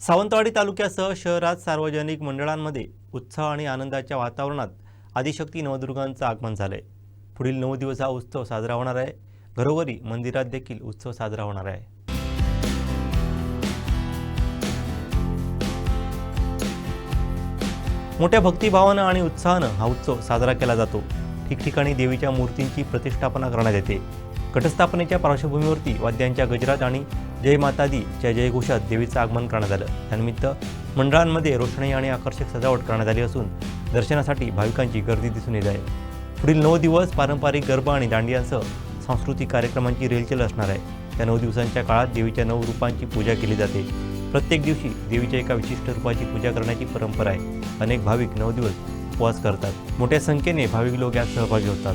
सावंतवाडी तालुक्यासह शहरात सार्वजनिक मंडळांमध्ये उत्साह आणि आनंदाच्या वातावरणात आदिशक्ती नवदुर्गांचं आगमन झालंय. पुढील नऊ दिवस हा उत्सव साजरा होणार आहे. घरोघरी मंदिरात देखील उत्सव साजरा होणार आहे. मोठ्या भक्तिभावानं आणि उत्साहानं हा उत्सव साजरा केला जातो. ठिकठिकाणी देवीच्या मूर्तींची प्रतिष्ठापना करण्यात येते. घटस्थापनेच्या पार्श्वभूमीवरती वाद्यांच्या गजरात आणि जय माता दीच्या जयघोषात देवीचं आगमन करण्यात आलं. त्यानिमित्त मंडळांमध्ये रोषणाई आणि आकर्षक सजावट करण्यात आली असून दर्शनासाठी भाविकांची गर्दी दिसून येत आहे. पुढील नऊ दिवस पारंपरिक गरबा आणि दांडियांसह सांस्कृतिक कार्यक्रमांची रेलचेल असणार आहे. त्या नऊ दिवसांच्या काळात देवीच्या नऊ रूपांची पूजा केली जाते. प्रत्येक दिवशी देवीच्या एका विशिष्ट रूपाची पूजा करण्याची परंपरा आहे. अनेक भाविक नऊ दिवस उपवास करतात. मोठ्या संख्येने भाविक लोक यात सहभागी होतात.